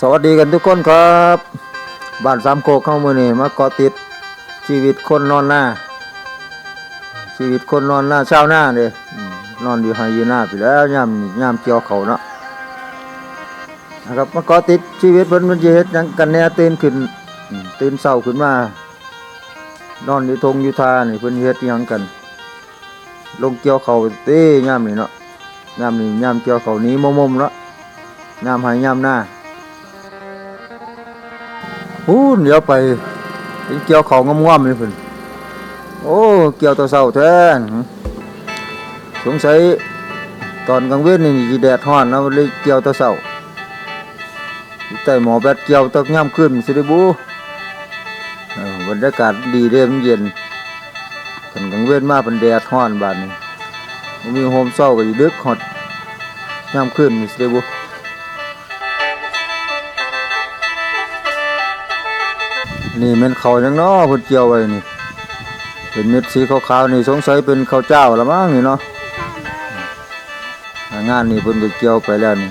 สวัสดีกันทุกคนครับ บ้านสามโคกเข้ามือนี่มาเกาะติดชีวิตคนนอนหน้า ชีวิตคนนอนหน้าเช้าหน้าเลยอืนอนอยู่ไฮยีหน้าไปแล้วย่ำย่ำเกี่ยวเขาเนาะนะครับมาเกาะติดชีวิตเพิ่นมันจะเฮ็ดยังกันแน่ตื่นขึ้นตื่นเช้าขึ้นมานอนอยู่ทงอยู่ทานี่เพิ่นเฮ็ดยังกัน ลงเกี่ยวเขาเต้ย่ำนี่เนาะย่ำนี่ย่ำเกี่ยวเขานี้มุมๆเนาะย่ำใหายย่ำหน้า พูนเดี๋ยวไปเกี่ยวเขางอมๆนี่เพิ่นโอ้เกี่ยวตัวเศร้าแท้สงสัยตอนกลางเว้นนี่แดดร้อนนะเลยเกี่ยวตัวเศร้าอยู่ใต้หมอแบดเกี่ยวตกย่ำขึ้นสิได้บูเออบรรยากาศดีเด้มันเย็นตอนกลางเว้นมาเป็นแดดร้อนบาดนี้บ่มีโฮมเศร้าก็อยู่ดึกฮอดย่ำขึ้นสิได้บู นี่แมันเขายังนอพิ่นเกี่ยวไว้นี่ เป็นเม็ดสีขาวๆนี่สงสัยเป็นข้าวเจ้าละมั้งนี่เนาะงานนี่เพิ่นก็เกี่ยวไปแล้วนี่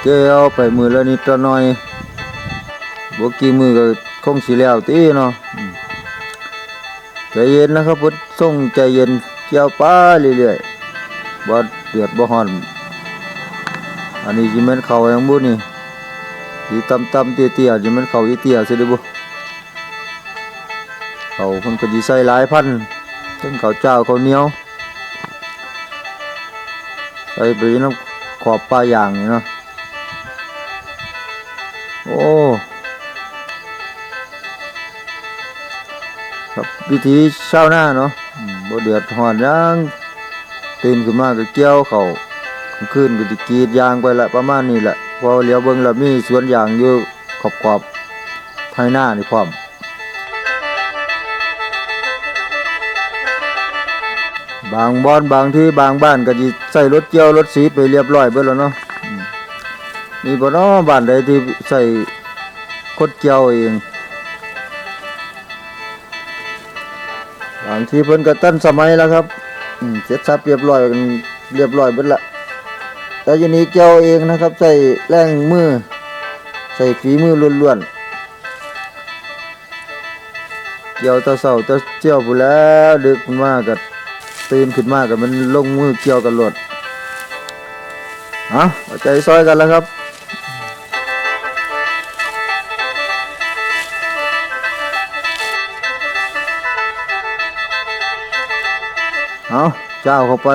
เกี่ยวไปมือละนิดละหน่อยบ่กี่มือก็คงสิแล้วติเนาะใจเย็นนะครับพิ่นส่งใจเย็นเกี่ยวไปเรื่อยๆบ่เดือดบ่ร้อน อันนี้สิแม่นเขายังบ่นี่ ที่ตำตำเตี้ยเตี้ยจะมันเขาอีเตี้ยสิเด้บุเขาคนก็ดีใส่หลายพันทั้งเขาเจ้าเขาเนียวใส่ไปน้ำขอบปลาอย่างนี่เนาะโอ้ครับวิธีเช้าหน้าเนาะบ่เดือดหอนยังตื่นขึ้นมาก็เกี่ยวเขากลางคืนก็สิกรีดยางไปละประมาณนี้แหละ พอเหลียวเบิ่งแล้วมีสวนยางอยู่ขอบขอบไทยหน้านี่พร้อมบางบอนบางที่บางบ้านก็สิใส่รถเกี่ยวรถสีไปเรียบร้อยเบิดแล้วเนาะอืมมีบ่เนาะบ้านใดที่ใส่คดเกี่ยวเองบางทีเพิ่นก็ตั้นสมัยแล้วครับเสร็จสับเรียบร้อยกันเรียบร้อยเบิดละ แต่อยันนี้เกี่ยวเองนะครับ ใส่แรงมือ ใส่ฝีมือล้วนๆ เกี่ยวตะเสาตะเจียวผู้แล้วดึกมากกับตื่นขึ้นมากกับมันลงมือเกี่ยวกันหลดเอาเอาใจซอยกันแล้วครับเอาเจ้าเข้าไป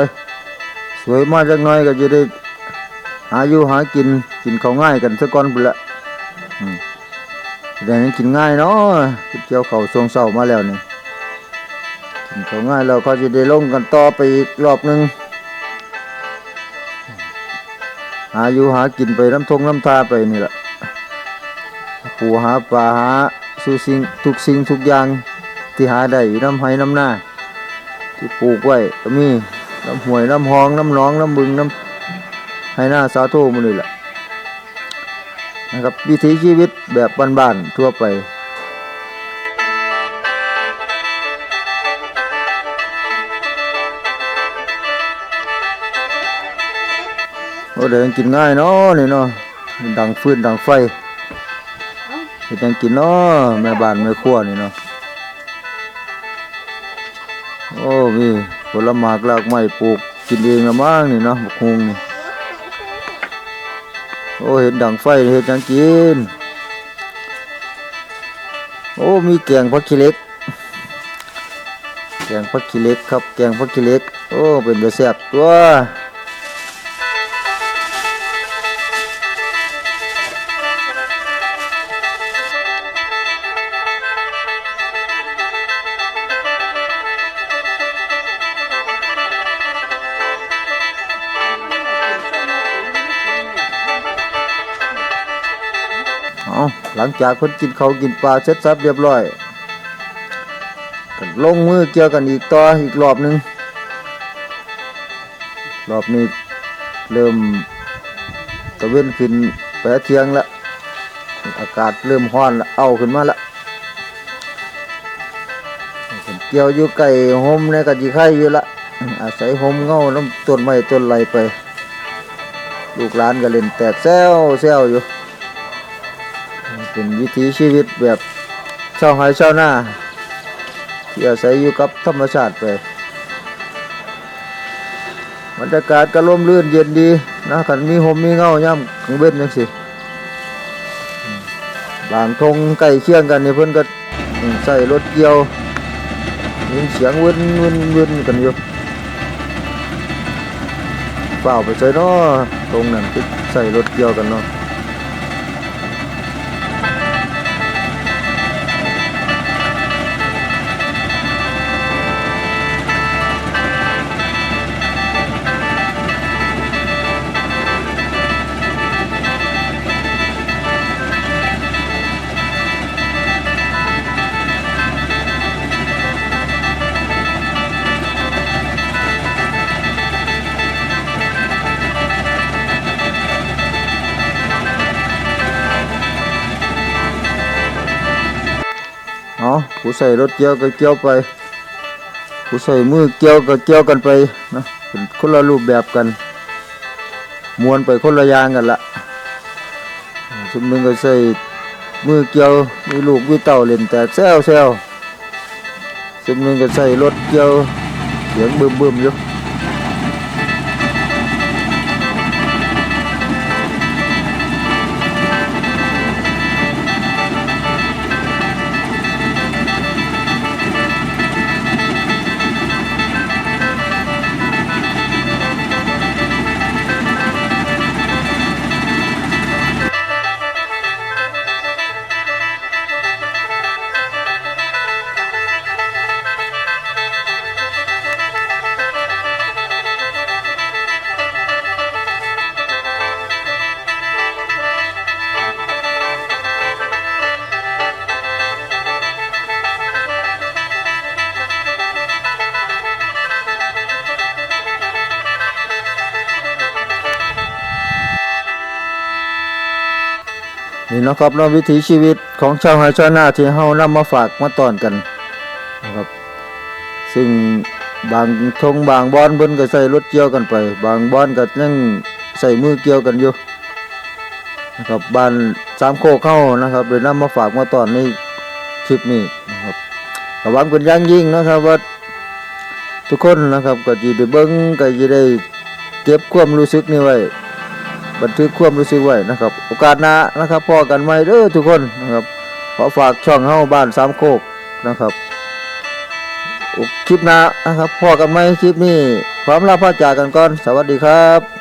สวยมากจักหน่อยก็จะได้ หาอยู่หากินกินเขาวง่ายกันซะก่อนพุ่นละแต่นี้กินง่ายเนาะเกี่ยวเขาวช่วงเช้ามาแล้วนี่กินเขาวง่ายแล้วก็จะได้ลงกันต่อไปอีกรอบหนึ่งหาอยู่หากินไปน้ำทงน้ำทาไปนี่แหละปูหาปลาหาสูสิ่งทุกสิ่งทุกอย่างที่หาได้น้ำไห้น้ำหน้าที่ปลูกไว้ก็มีน้ำห้วยน้ำหองน้ำหนองน้ำบึงน้ำ ให้หน้าสาธุมันนี่แหละนะครับวิถีชีวิตแบบบ้านๆทั่วไปโอ้เดี๋ยวกินง่ายเนาะนี่เนาะดังฟืนดังไฟเฮ็ดยังกินเนาะแม่บ้านแม่ครัวนี่เนาะโอ้มีผลไม้รากไม้ปลูกกินเองละมั้งนี่เนาะบกฮงนี่ โอ้เห็นดังไฟเห็นยังกิน โอ้มีแกงผักขี้เล็ก แกงผักขี้เล็กครับ แกงผักขี้เล็ก โอ้เป็นตาแสบตัว หลังจากเพิ่นกินเขากินปลาเสร็จสับเรียบร้อยก็ลงมือเกี่ยวกันอีกต่ออีกรอบหนึ่งรอบนี้เริ่มตะเวนขึ้นไปเทียงละอากาศเริ่มร้อนละเอาขึ้นมาละเกี่ยวอยู่ไก่หมในกะจิไข่อยู่ละอาศัยหมเงาน้ำต้นไม้ต้นไรไป ลูกหลานก็เล่นแตกแซวแซวอยู่ เป็นวิถีชีวิตแบบชาวไร่ชาวนาที่อาศัยอยู่กับธรรมชาติไปบรรยากาศก็ร่มรื่นเย็นดีนะคันมีหมมีเงาย่ำขังเบ็ดจังสิบางทงใกล้เคียงกันนี่เพิ่อนก็ใส่รถเกี่ยวมีเสียงวินวินวินกันอยู่เปล่าไปใส่เนาะตรงนั้นใส่รถเกี่ยวกันเนาะ ผู้ใส่รถเกี่ยวก็เกี่ยวไป ผู้ใส่มือเกี่ยวก็เกี่ยวกันไปนะเป็นคนละรูปแบบกันมวนไปคนละยางกันละชุมนึงก็ใส่มือเกี่ยวมีลูกมีเต่าเล่นแต่แซวแซวชุมนึงก็ใส่รถเกี่ยวเสียงบึมบึมอยู่ นี่นะครับเนาวิถีชีวิตของชาวไร่ชาวนาที่เฮานำมาฝากมาตอนกันนะครับ ซึ่งบางทงบางบอนเพิ่นก็ใส่รถเกี่ยวกันไป บางบอนก็ยังใส่มือเกี่ยวกันอยู่นะครับบ้านสามโคกเข้านะครับเลยนำมาฝากมาตอนในคลิปนี้นะครับระวังเป็นย่างยิ่งนะครับว่าทุกคนนะครับก็จะได้เบิ่งก็จะได้เก็บความรู้สึกนี้ไว้ บันทึกความรู้สึกไว้นะครับ โอกาสหน้านะครับพอกันไหม่เด้อทุกคนนะครับขอฝากช่องเฮ้าบ้านสามโคกนะครับคลิปหน้านะครับพอกันไหมคลิปนี้พร้อมลาพ่อจากกันก่อน สวัสดีครับ